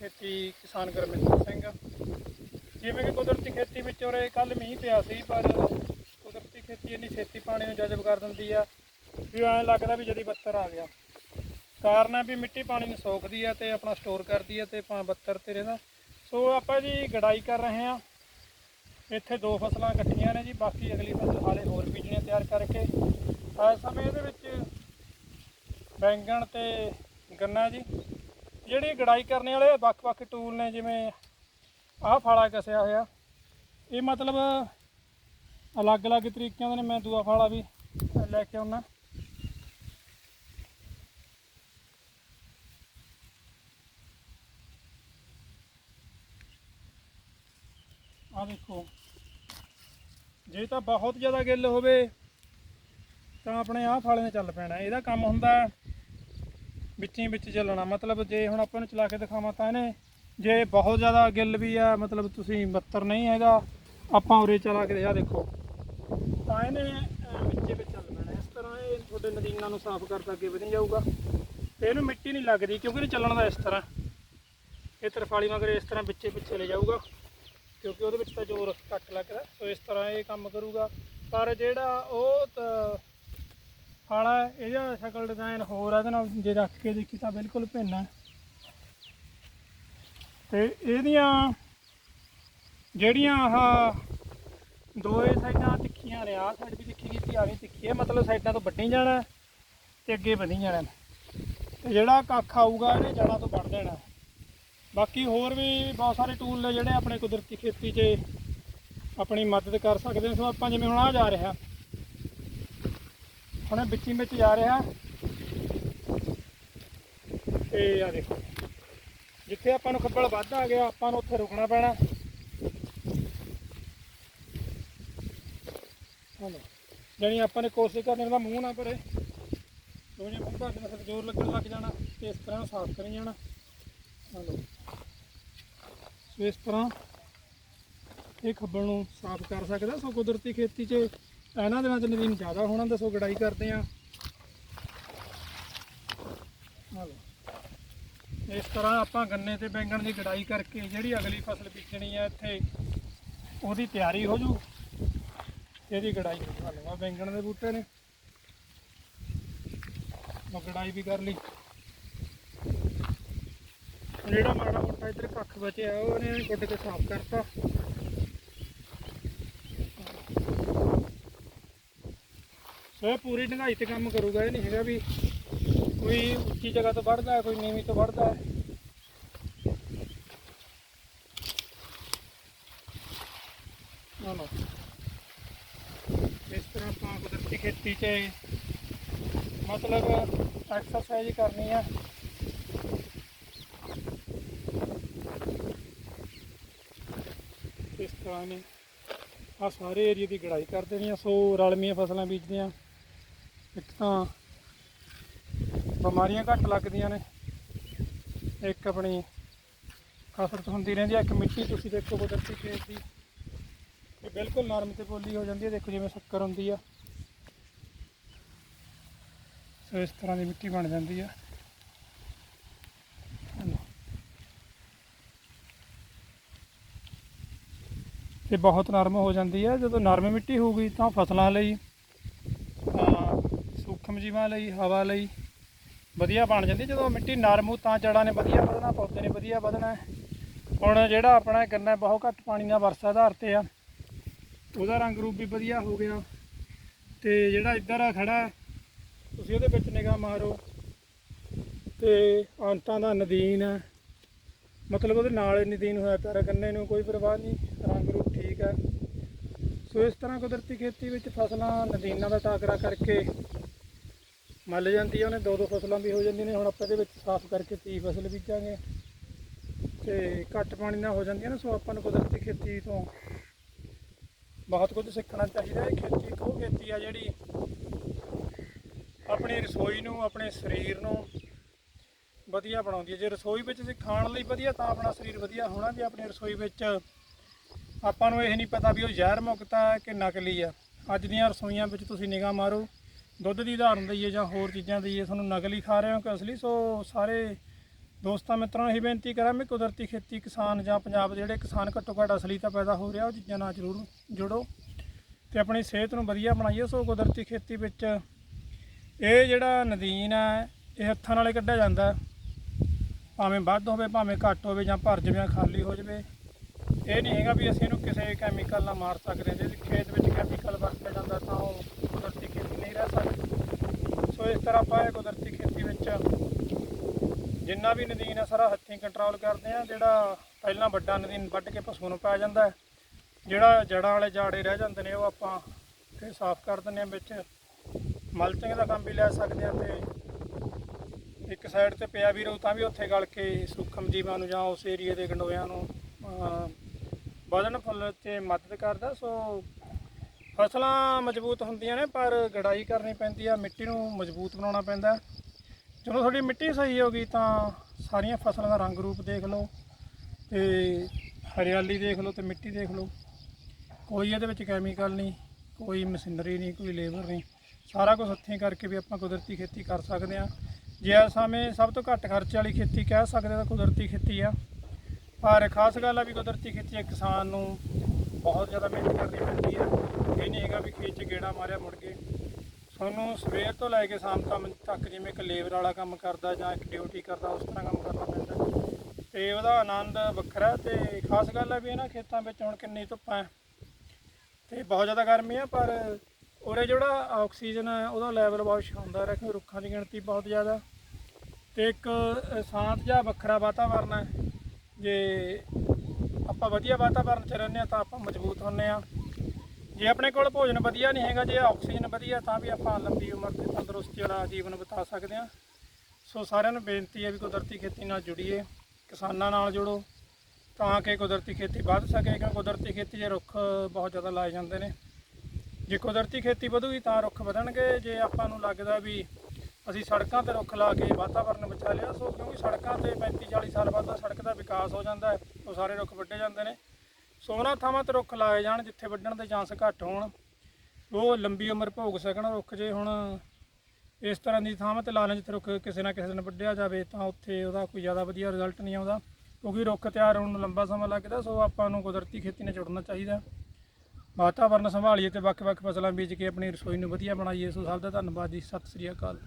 ਖੇਤੀ ਕਿਸਾਨ ਗੁਰਮਿੰਦਰ ਸਿੰਘ। ਜਿਵੇਂ ਕਿ ਕੁਦਰਤੀ ਖੇਤੀ ਵਿੱਚ ਉਰੇ ਕੱਲ ਮੀਂਹ ਪਿਆ ਸੀ, ਪਰ ਕੁਦਰਤੀ ਖੇਤੀ ਇੰਨੀ ਛੇਤੀ ਪਾਣੀ ਨੂੰ ਜਜ਼ਬ ਕਰ ਦਿੰਦੀ ਆ ਵੀ ਐਂ ਲੱਗਦਾ ਵੀ ਜਦੀ ਬੱਤਰ ਆ ਗਿਆ। ਕਾਰਨ ਹੈ ਵੀ ਮਿੱਟੀ ਪਾਣੀ ਨੂੰ ਸੋਖਦੀ ਆ ਤੇ ਆਪਣਾ ਸਟੋਰ ਕਰਦੀ ਆ ਤੇ ਪਾ ਬੱਤਰ ਤੇ ਰਹਿੰਦਾ। ਸੋ ਆਪਾਂ ਜੀ ਗੜਾਈ ਕਰ ਰਹੇ ਆ। ਇੱਥੇ ਦੋ ਫਸਲਾਂ ਇਕੱਠੀਆਂ ਨੇ ਜੀ, ਬਾਕੀ ਅਗਲੀ ਫਸਲ ਹਾਲੇ ਹੋਰ ਬੀਜਣੇ ਤਿਆਰ ਕਰਕੇ। ਇਸ ਸਮੇਂ ਇਹਦੇ ਵਿੱਚ ਬੈਂਗਣ ਤੇ ਗੰਨਾ ਜੀ। ਜਿਹੜੀ ਗੜਾਈ ਕਰਨ ਵਾਲੇ ਵੱਖ-ਵੱਖ ਟੂਲ ਨੇ, ਜਿਵੇਂ ਆਹ ਫਾਲਾ ਕਸਿਆ ਹੋਇਆ। ਇਹ ਮਤਲਬ ਅਲੱਗ-ਅਲੱਗ ਤਰੀਕਿਆਂ ਦੇ ਨੇ, ਮੈਂ ਦੂਆ ਫਾਲਾ ਵੀ ਲੈ ਕੇ ਆਉਣਾ ਆ ਦੇਖੋ, ਜੇ ਤਾਂ ਬਹੁਤ ਜ਼ਿਆਦਾ ਗਿੱਲ ਹੋਵੇ, ਤਾਂ ਆਪਣੇ ਆਹ ਫਾਲੇ ਨੇ ਚੱਲ ਪੈਣਾ। ਇਹਦਾ ਕੰਮ ਹੁੰਦਾ ਵਿੱਚੀ ਵਿੱਚ ਚੱਲਣਾ। ਮਤਲਬ ਜੇ ਹੁਣ ਆਪਾਂ ਨੂੰ ਚਲਾ ਕੇ ਦਿਖਾਵਾਂ ਤਾਂ ਇਹਨੇ, ਜੇ ਬਹੁਤ ਜ਼ਿਆਦਾ ਗਿੱਲ ਵੀ ਆ, ਮਤਲਬ ਤੁਸੀਂ 72 ਨਹੀਂ ਹੈਗਾ, ਆਪਾਂ ਉਰੇ ਚਲਾ ਕੇ ਦਿਖਾ ਦੇਖੋ। ਤਾਂ ਇਹਨੇ ਵਿੱਚੇ ਵਿੱਚ ਚੱਲ ਪੈਣਾ। ਇਸ ਤਰ੍ਹਾਂ ਇਹ ਤੁਹਾਡੇ ਨਦੀਨਾਂ ਨੂੰ ਸਾਫ਼ ਕਰਦਾ ਅੱਗੇ ਵਧੀ ਜਾਊਗਾ। ਤੇ ਇਹਨੂੰ ਮਿੱਟੀ ਨਹੀਂ ਲੱਗਦੀ, ਕਿਉਂਕਿ ਇਹਨੂੰ ਚੱਲਣ ਦਾ ਇਸ ਤਰ੍ਹਾਂ। ਇਹ ਤਰਫਾਲੀ ਮਗਰ ਇਸ ਤਰ੍ਹਾਂ ਵਿੱਚੇ ਪਿੱਛੇ ਲੈ ਜਾਊਗਾ, ਕਿਉਂਕਿ ਉਹਦੇ ਵਿੱਚ ਤਾਂ ਜ਼ੋਰ ਘੱਟ ਲੱਗਦਾ। ਸੋ ਇਸ ਤਰ੍ਹਾਂ ਇਹ ਕੰਮ ਕਰੂਗਾ। ਪਰ ਜਿਹੜਾ ਉਹ ਤਾਂ ਇਹਦਾ ਸ਼ਕਲ ਡਿਜ਼ਾਈਨ ਹੋਰ ਆ, ਇਹਦੇ ਨਾਲ ਜੇ ਰੱਖ ਕੇ ਦੇਖੀ ਤਾਂ ਬਿਲਕੁਲ ਭਿੰਨ ਹੈ। ਤੇ ਇਹਦੀਆਂ ਜਿਹੜੀਆਂ ਆਹ ਦੋਏ ਸਾਈਡਾਂ ਤਿੱਖੀਆਂ ਨੇ, ਆਹ ਸਾਈਡ ਵੀ ਤਿੱਖੀ ਕੀਤੀ ਆ ਵੀ ਤਿੱਖੀ ਹੈ, ਮਤਲਬ ਸਾਈਡਾਂ ਤੋਂ ਵੱਢੀ ਜਾਣਾ ਤੇ ਅੱਗੇ ਵਧੀ ਜਾਣਾ ਤੇ ਜਿਹੜਾ ਕੱਖ ਆਊਗਾ ਇਹਨੇ ਜੜ੍ਹਾਂ ਤੋਂ ਵੱਢ ਦੇਣਾ ਬਾਕੀ ਹੋਰ ਵੀ ਬਹੁਤ ਸਾਰੇ ਟੂਲ ਨੇ ਜਿਹੜੇ ਆਪਣੇ ਕੁਦਰਤੀ ਖੇਤੀ 'ਚ ਆਪਣੀ ਮਦਦ ਕਰ ਸਕਦੇ ਸੋ ਆਪਾਂ ਜਿਵੇਂ ਹੁਣ ਆ ਜਾ ਰਿਹਾ ਹੁਣ ਵਿੱਚੀ ਵਿੱਚ ਜਾ ਰਿਹਾ। ਤੇ ਆ ਦੇਖੋ, ਜਿੱਥੇ ਆਪਾਂ ਨੂੰ ਖੱਬਲ ਵੱਧ ਆ ਗਿਆ, ਆਪਾਂ ਨੂੰ ਉੱਥੇ ਰੁਕਣਾ ਪੈਣਾ। ਹਾਂ ਜਾਣੀ ਆਪਾਂ ਨੇ ਕੋਸ਼ਿਸ਼ ਕਰਨੀ ਦਾ ਮੂੰਹ ਨਾ ਭਰੇ। ਕਿਉਂ ਮੂੰਹ ਭਰਦੇ ਨਾਲ ਜ਼ੋਰ ਲੱਗਣ ਲੱਗ ਜਾਣਾ, ਤੇ ਇਸ ਤਰ੍ਹਾਂ ਸਾਫ਼ ਕਰੀ ਜਾਣਾ। ਹਲੋ, ਸੋ ਇਸ ਤਰ੍ਹਾਂ ਇਹ ਖੱਬਲ ਨੂੰ ਸਾਫ਼ ਕਰ ਸਕਦਾ, ਸੋ ਕੁਦਰਤੀ ਖੇਤੀ 'ਚ ਇਹਨਾਂ ਦਿਨਾਂ 'ਚ ਨਦੀਨ ਜ਼ਿਆਦਾ ਹੋਣਾ, ਦੱਸੋ ਗੜਾਈ ਕਰਦੇ ਆ। ਇਸ ਤਰ੍ਹਾਂ ਆਪਾਂ ਗੰਨੇ ਤੇ ਬੈਂਗਣ ਦੀ ਗੜਾਈ ਕਰਕੇ ਜਿਹੜੀ ਅਗਲੀ ਫਸਲ ਬੀਜਣੀ ਹੈ ਇੱਥੇ, ਉਹਦੀ ਤਿਆਰੀ ਹੋ ਜੂ। ਇਹਦੀ ਗੜਾਈ ਹੋ ਜੂ। ਹਲਵਾ ਬੈਂਗਣ ਦੇ ਬੂਟੇ ਨੇ। ਮੈਂ ਗੜਾਈ ਵੀ ਕਰ ਲਈ। ਜਿਹੜਾ ਮਾੜਾ ਮੋਟਾ ਇੱਧਰ ਕੱਖ ਬਚਿਆ, ਉਹਨੇ ਗੁੱਡ ਕੇ ਸਾਫ਼ ਕਰਤਾ। ਸੋ ਇਹ ਪੂਰੀ ਢੰਗਾਈ ਤੇ ਕੰਮ ਕਰੂਗਾ, ਇਹ ਨਹੀਂ ਹੈਗਾ ਵੀ ਕੋਈ ਉੱਚੀ ਜਗ੍ਹਾ ਤੋਂ ਵੱਢਦਾ ਹੈ ਕੋਈ ਨੀਵੀਂ ਤੋਂ ਵੱਢਦਾ ਹੈ ਨਾ ਨਾ ਇਸ ਤਰ੍ਹਾਂ ਆਪਾਂ ਕੁਦਰਤੀ ਖੇਤੀ 'ਚ ਮਤਲਬ ਐਕਸਰਸਾਈਜ਼ ਕਰਨੀ ਆ। ਇਸ ਤਰ੍ਹਾਂ ਨੇ ਆ ਸਾਰੇ ਏਰੀਆ ਦੀ ਗੜਾਈ ਕਰ ਦੇਣੀ ਆ, ਸੋ ਰਲਮੀਆਂ ਫਸਲਾਂ ਬੀਜਦੇ ਆ। ਇੱਕ ਤਾਂ ਬਿਮਾਰੀਆਂ ਘੱਟ ਲੱਗਦੀਆਂ ਨੇ। ਇੱਕ ਆਪਣੀ ਕਸਰਤ ਹੁੰਦੀ ਰਹਿੰਦੀ ਹੈ ਇੱਕ ਮਿੱਟੀ ਤੁਸੀਂ ਦੇਖੋ ਕੁਦਰਤੀ ਖੇਤ ਦੀ, ਇਹ ਬਿਲਕੁਲ ਨਰਮ ਤੇ ਪੋਲੀ ਹੋ ਜਾਂਦੀ ਹੈ ਦੇਖੋ ਜਿਵੇਂ ਸ਼ੱਕਰ ਹੁੰਦੀ ਆ। ਸੋ ਇਸ ਤਰ੍ਹਾਂ ਦੀ ਮਿੱਟੀ ਬਣ ਜਾਂਦੀ ਆ। ਹਲੋ। ਤੇ ਬਹੁਤ ਨਰਮ ਹੋ ਜਾਂਦੀ ਹੈ ਜਦੋਂ ਨਰਮ ਮਿੱਟੀ ਹੋਊਗੀ ਤਾਂ ਫਸਲਾਂ ਲਈ ਸੂਖਮ ਜੀਵਾਂ ਲਈ, ਹਵਾ ਲਈ, ਵਧੀਆ ਬਣ ਜਾਂਦੀ। ਜਦੋਂ ਮਿੱਟੀ ਨਰਮ ਹੋ, ਤਾਂ ਜੜਾਂ ਨੇ ਵਧੀਆ ਵਧਣਾ, ਪੌਦੇ ਨੇ ਵਧੀਆ ਵਧਣਾ। ਹੁਣ ਜਿਹੜਾ ਆਪਣਾ ਗੰਨਾ ਬਹੁਤ ਘੱਟ ਪਾਣੀ ਨਾਲ ਵਰਸਾ ਆਧਾਰ ਤੇ ਆ। ਉਹਦਾ ਰੰਗ ਰੂਪ ਵੀ ਵਧੀਆ ਹੋ ਗਿਆ। ਤੇ ਜਿਹੜਾ ਇੱਧਰ ਆ ਖੜਾ, ਤੁਸੀਂ ਉਹਦੇ ਵਿੱਚ ਨਿਗਾਹ ਮਾਰੋ। ਤੇ ਅੰਤਾਂ ਦਾ ਨਦੀਨ ਹੈ ਮਤਲਬ ਉਹਦੇ ਨਾਲ ਹੀ ਨਦੀਨ ਹੋਇਆ ਪਿਆ। ਗੰਨੇ ਨੂੰ ਕੋਈ ਪਰਵਾਹ ਨਹੀਂ, ਰੰਗ ਰੂਪ ਠੀਕ ਹੈ ਸੋ ਇਸ ਤਰ੍ਹਾਂ ਕੁਦਰਤੀ ਖੇਤੀ ਵਿੱਚ ਫਸਲਾਂ ਨਦੀਨਾਂ ਦਾ ਟਾਕਰਾ ਕਰਕੇ ਮੱਲ ਜਾਂਦੀ ਆ, ਉਹਨੇ ਦੋ ਦੋ ਫਸਲਾਂ ਵੀ ਹੋ ਜਾਂਦੀਆਂ ਨੇ, ਹੁਣ ਆਪਾਂ ਇਹਦੇ ਵਿੱਚ ਸਾਫ਼ ਕਰਕੇ ਤੀ ਫਸਲ ਬੀਜਾਂਗੇ। ਤੇ ਘੱਟ ਪਾਣੀ ਨਾਲ ਹੋ ਜਾਂਦੀਆਂ ਨੇ, ਸੋ ਆਪਾਂ ਨੂੰ ਕੁਦਰਤੀ ਖੇਤੀ ਤੋਂ ਬਹੁਤ ਕੁਝ ਸਿੱਖਣਾ ਚਾਹੀਦਾ ਹੈ। ਖੇਤੀ ਇੱਕ ਖੇਤੀ ਆ ਜਿਹੜੀ ਆਪਣੀ ਰਸੋਈ ਨੂੰ, ਆਪਣੇ ਸਰੀਰ ਨੂੰ ਵਧੀਆ ਬਣਾਉਂਦੀ ਹੈ। ਜੇ ਰਸੋਈ ਵਿੱਚ ਅਸੀਂ ਖਾਣ ਲਈ ਵਧੀਆ, ਤਾਂ ਆਪਣਾ ਸਰੀਰ ਵਧੀਆ ਹੋਣਾ ਜੇ ਆਪਣੀ ਰਸੋਈ ਵਿੱਚ। ਆਪਾਂ ਨੂੰ ਇਹ ਨਹੀਂ ਪਤਾ ਵੀ ਉਹ ਜ਼ਹਿਰ ਮੁਕਤ ਹੈ ਕਿ ਨਕਲੀ ਆ। ਅੱਜ ਦੀਆਂ ਰਸੋਈਆਂ ਵਿੱਚ ਤੁਸੀਂ ਨਿਗਾਹ ਮਾਰੋ ਦੁੱਧ ਦੀ ਉਦਾਹਰਨ ਦਈਏ ਜਾਂ ਹੋਰ ਚੀਜ਼ਾਂ ਦਈਏ ਤੁਹਾਨੂੰ ਨਕਲੀ ਖਾ ਰਹੇ ਹੋ ਕਿ ਅਸਲੀ? ਸੋ ਸਾਰੇ ਦੋਸਤਾਂ ਮਿੱਤਰਾਂ ਨੂੰ ਇਹ ਬੇਨਤੀ ਕਰਾਂ ਵੀ ਕੁਦਰਤੀ ਖੇਤੀ ਕਿਸਾਨ ਜਾਂ ਪੰਜਾਬ ਦੇ ਜਿਹੜੇ ਕਿਸਾਨ ਘੱਟੋ ਘੱਟ ਅਸਲੀ ਤਾਂ ਪੈਦਾ ਹੋ ਰਿਹਾ, ਉਹ ਚੀਜ਼ਾਂ ਨਾਲ ਜ਼ਰੂਰ ਜੁੜੋ ਤੇ ਆਪਣੀ ਸਿਹਤ ਨੂੰ ਵਧੀਆ ਬਣਾਈਏ। ਸੋ ਕੁਦਰਤੀ ਖੇਤੀ ਵਿੱਚ ਇਹ ਜਿਹੜਾ ਨਦੀਨ ਹੈ, ਇਹ ਹੱਥਾਂ ਨਾਲੇ ਕੱਢਿਆ ਜਾਂਦਾ ਭਾਵੇਂ ਵੱਧ ਹੋਵੇ, ਭਾਵੇਂ ਘੱਟ ਹੋਵੇ ਜਾਂ ਭਰ ਜਾਵੇ ਜਾਂ ਖਾਲੀ ਹੋ ਜਾਵੇ, ਇਹ ਨਹੀਂ ਹੈਗਾ ਵੀ ਅਸੀਂ ਇਹਨੂੰ ਕਿਸੇ ਕੈਮੀਕਲ ਨਾਲ ਮਾਰ ਸਕਦੇ। ਹਾਂ ਜੇ ਖੇਤ ਵਿੱਚ ਕੈਮੀਕਲ ਵਰਤਿਆ ਜਾਂਦਾ ਤਾਂ ਉਹ ਕੁਦਰਤੀ ਖੇਤੀ ਸੋ ਇਸ ਤਰ੍ਹਾਂ ਆਪਾਂ ਇਹ ਕੁਦਰਤੀ ਖੇਤੀ ਵਿੱਚ ਜਿੰਨਾ ਵੀ ਨਦੀਨ ਹੈ ਸਾਰਾ ਹੱਥੀਂ ਕੰਟਰੋਲ ਕਰਦੇ ਆ ਜਿਹੜਾ ਪਹਿਲਾਂ ਵੱਡਾ ਨਦੀਨ ਵੱਢ ਕੇ ਪਸ਼ੂ ਨੂੰ ਪੈ ਜਾਂਦਾ ਹੈ, ਜਿਹੜਾ ਜੜਾਂ ਵਾਲੇ ਜਾੜੇ ਰਹਿ ਜਾਂਦੇ ਨੇ, ਉਹ ਆਪਾਂ ਫਿਰ ਸਾਫ਼ ਕਰ ਦਿੰਦੇ ਆ ਵਿੱਚ। ਮਲਚਿੰਗ ਦਾ ਕੰਮ ਵੀ ਲੈ ਸਕਦੇ ਆ ਤੇ ਇੱਕ ਸਾਈਡ ਤੇ ਪਿਆ ਵੀ ਰਹੂ, ਤਾਂ ਵੀ ਉੱਥੇ ਗਲ ਕੇ ਸੂਖਮ ਜੀਵਾਂ ਨੂੰ ਜਾਂ ਉਸ ਏਰੀਏ ਦੇ ਗੰਡੋਇਆਂ ਨੂੰ ਵਧਣ ਫੁੱਲ ਤੇ ਮਦਦ ਕਰਦਾ। ਸੋ ਫਸਲਾਂ ਮਜ਼ਬੂਤ ਹੁੰਦੀਆਂ ਨੇ, ਪਰ ਗੜਾਈ ਕਰਨੀ ਪੈਂਦੀ ਆ, ਮਿੱਟੀ ਨੂੰ ਮਜ਼ਬੂਤ ਬਣਾਉਣਾ ਪੈਂਦਾ। ਜਦੋਂ ਤੁਹਾਡੀ ਮਿੱਟੀ ਸਹੀ ਹੋ ਗਈ ਤਾਂ ਸਾਰੀਆਂ ਫਸਲਾਂ ਦਾ ਰੰਗ ਰੂਪ ਦੇਖ ਲਓ ਤੇ ਹਰਿਆਲੀ ਦੇਖ ਲਓ ਤੇ ਮਿੱਟੀ ਦੇਖ ਲਓ। ਕੋਈ ਇਹਦੇ ਵਿੱਚ ਕੈਮੀਕਲ ਨਹੀਂ, ਕੋਈ ਮਸ਼ੀਨਰੀ ਨਹੀਂ, ਕੋਈ ਲੇਬਰ ਨਹੀਂ। ਸਾਰਾ ਕੁਝ ਹੱਥੀਂ ਕਰਕੇ ਵੀ ਆਪਾਂ ਕੁਦਰਤੀ ਖੇਤੀ ਕਰ ਸਕਦੇ ਹਾਂ। ਜੇ ਇਸ ਸਮੇਂ ਸਭ ਤੋਂ ਘੱਟ ਖਰਚੇ ਵਾਲੀ ਖੇਤੀ ਕਹਿ ਸਕਦੇ ਤਾਂ ਕੁਦਰਤੀ ਖੇਤੀ ਆ। ਪਰ ਖਾਸ ਗੱਲ ਆ ਵੀ ਕੁਦਰਤੀ ਖੇਤੀ ਕਿਸਾਨ ਨੂੰ ਬਹੁਤ ਜ਼ਿਆਦਾ ਮਿਹਨਤ ਕਰਨੀ ਪੈਂਦੀ ਹੈ ਇਹ ਨਹੀਂ ਹੈਗਾ ਵੀ ਖੇਤ 'ਚ ਗੇੜਾ ਮਾਰਿਆ ਮੁੜ ਕੇ। ਤੁਹਾਨੂੰ ਸਵੇਰ ਤੋਂ ਲੈ ਕੇ ਸ਼ਾਮ ਕੰਮ ਤੱਕ ਜਿਵੇਂ ਇੱਕ ਲੇਬਰ ਵਾਲਾ ਕੰਮ ਕਰਦਾ ਜਾਂ ਇੱਕ ਡਿਊਟੀ ਕਰਦਾ, ਉਸ ਤਰ੍ਹਾਂ ਕੰਮ ਕਰਨਾ ਪੈਂਦਾ। ਤੇ ਉਹਦਾ ਆਨੰਦ ਵੱਖਰਾ ਤੇ ਖਾਸ ਗੱਲ ਹੈ ਵੀ ਇਹਨਾਂ ਖੇਤਾਂ ਵਿੱਚ ਹੁਣ ਕਿੰਨੀ ਧੁੱਪ ਹੈ। ਤੇ ਬਹੁਤ ਜ਼ਿਆਦਾ ਗਰਮੀ ਹੈ ਪਰ ਉਰੇ ਜਿਹੜਾ ਆਕਸੀਜਨ ਹੈ ਉਹਦਾ ਲੈਵਲ ਬਹੁਤ ਸ਼ਾਨਦਾਰ ਹੈ ਕਿਉਂਕਿ ਰੁੱਖਾਂ ਦੀ ਗਿਣਤੀ ਬਹੁਤ ਜ਼ਿਆਦਾ। ਤੇ ਇੱਕ ਸ਼ਾਂਤ ਜਿਹਾ ਵੱਖਰਾ ਵਾਤਾਵਰਨ ਹੈ ਜੇ ਆਪਾਂ ਵਧੀਆ ਵਾਤਾਵਰਨ 'ਚ ਰਹਿੰਦੇ ਆ ਤਾਂ ਆਪਾਂ ਮਜ਼ਬੂਤ ਹੁੰਨੇ ਆ ਜੇ ਆਪਣੇ ਕੋਲ ਭੋਜਨ ਵਧੀਆ ਨਹੀਂ ਹੈਗਾ, ਜੇ ਆਕਸੀਜਨ ਵਧੀਆ ਤਾਂ ਵੀ ਆਪਾਂ ਲੰਬੀ ਉਮਰ ਤੇ ਤੰਦਰੁਸਤੀ ਵਾਲਾ ਜੀਵਨ ਬਿਤਾ ਸਕਦੇ ਆ ਸੋ ਸਾਰਿਆਂ ਨੂੰ ਬੇਨਤੀ ਹੈ ਵੀ ਕੁਦਰਤੀ ਖੇਤੀ ਨਾਲ ਜੁੜੀਏ, ਕਿਸਾਨਾਂ ਨਾਲ ਜੁੜੋ, ਤਾਂ ਕਿ ਕੁਦਰਤੀ ਖੇਤੀ ਵੱਧ ਸਕੇ, ਕਿਉਂਕਿ ਕੁਦਰਤੀ ਖੇਤੀ 'ਚ ਰੁੱਖ ਬਹੁਤ ਜ਼ਿਆਦਾ ਲਾਏ ਜਾਂਦੇ ਨੇ। ਜੇ ਕੁਦਰਤੀ ਖੇਤੀ ਵਧੂਗੀ ਤਾਂ ਰੁੱਖ ਵਧਣਗੇ। ਜੇ ਆਪਾਂ ਨੂੰ ਲੱਗਦਾ ਵੀ ਅਸੀਂ ਸੜਕਾਂ ਤੇ ਰੁੱਖ ਲਾ ਕੇ ਵਾਤਾਵਰਨ ਬਚਾ ਲਿਆ, ਸੋ ਕਿਉਂਕਿ ਸੜਕਾਂ ਤੇ 35 40 ਸਾਲ ਬਾਅਦ ਤਾਂ ਸੜਕ ਦਾ ਵਿਕਾਸ ਹੋ ਜਾਂਦਾ ਹੈ, ਉਹ ਸਾਰੇ ਰੁੱਖ ਵੱਢੇ ਜਾਂਦੇ ਨੇ। ਸੋ ਉਹਨਾਂ ਥਾਵਾਂ ਤੇ ਰੁੱਖ ਲਾਏ ਜਾਣ ਜਿੱਥੇ ਵੱਢਣ ਦੇ ਚਾਂਸ ਘੱਟ ਹੋਣ। ਉਹ ਲੰਬੀ ਉਮਰ ਭੋਗ ਸਕਣ ਰੁੱਖ ਜੇ ਹੁਣ ਇਸ ਤਰ੍ਹਾਂ ਦੀ ਥਾਵਾਂ ਤੇ ਲਾ ਲੈਣ ਜਿੱਥੇ ਰੁੱਖ ਕਿਸੇ ਨਾ ਕਿਸੇ ਦਿਨ ਵੱਢਿਆ ਜਾਵੇ, ਤਾਂ ਉੱਥੇ ਉਹਦਾ ਕੋਈ ਜ਼ਿਆਦਾ ਵਧੀਆ ਰਿਜ਼ਲਟ ਨਹੀਂ ਆਉਂਦਾ, ਕਿਉਂਕਿ ਰੁੱਖ ਤਿਆਰ ਹੋਣ ਨੂੰ ਲੰਬਾ ਸਮਾਂ ਲੱਗਦਾ, ਸੋ ਆਪਾਂ ਨੂੰ ਕੁਦਰਤੀ ਖੇਤੀ ਨਾਲ ਜੁੜਨਾ ਚਾਹੀਦਾ। ਵਾਤਾਵਰਨ ਸੰਭਾਲੀਏ ਤੇ ਵੱਖ-ਵੱਖ ਫਸਲਾਂ ਬੀਜ ਕੇ ਆਪਣੀ ਰਸੋਈ ਨੂੰ ਵਧੀਆ ਬਣਾਈਏ। ਸੋ ਸਭ ਦਾ ਧੰਨਵਾਦ ਜੀ, ਸਤਿ ਸ੍ਰੀ ਅਕਾਲ।